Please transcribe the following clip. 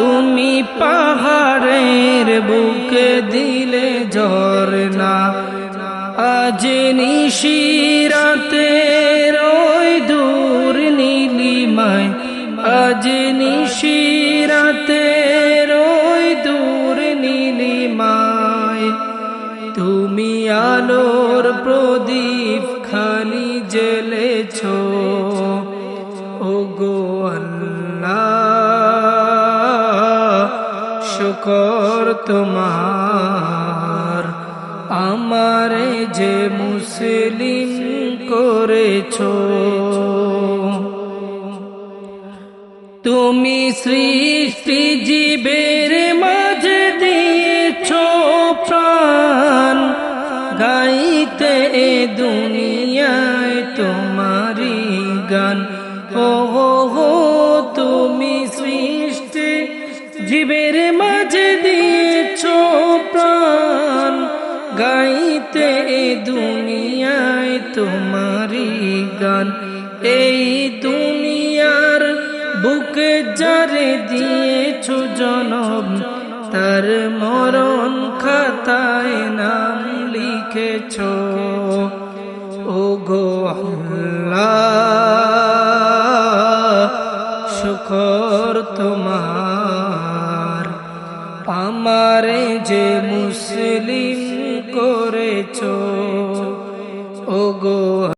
তুমি পাহাড়ের বুকে দিলে ঝরনা আজ নিশিরাতে ওই দূর নীলিমায়। আজ নিশিরাতে ওই দূর নীলিমায়। তুমি আলোর প্রদীপ খানি শুকর তোমার। আমারে যে মুসলিম করেছ, তুমি সৃষ্টি জীবের মাঝে দিয়েছ প্রাণ। গাইতে এ দুনিয়ায় তোমারি গান। ও হো, তুমি সৃষ্টি জীবের দুনিয়ায় তোমারি গান। এই দুনিয়ার বুকে যারে দিয়েছ জনম, তার মরণ খাতায় নাম লিখেছ। ও গো শুকর তোমার। আমারে যে মুসলিম করেছ ও গো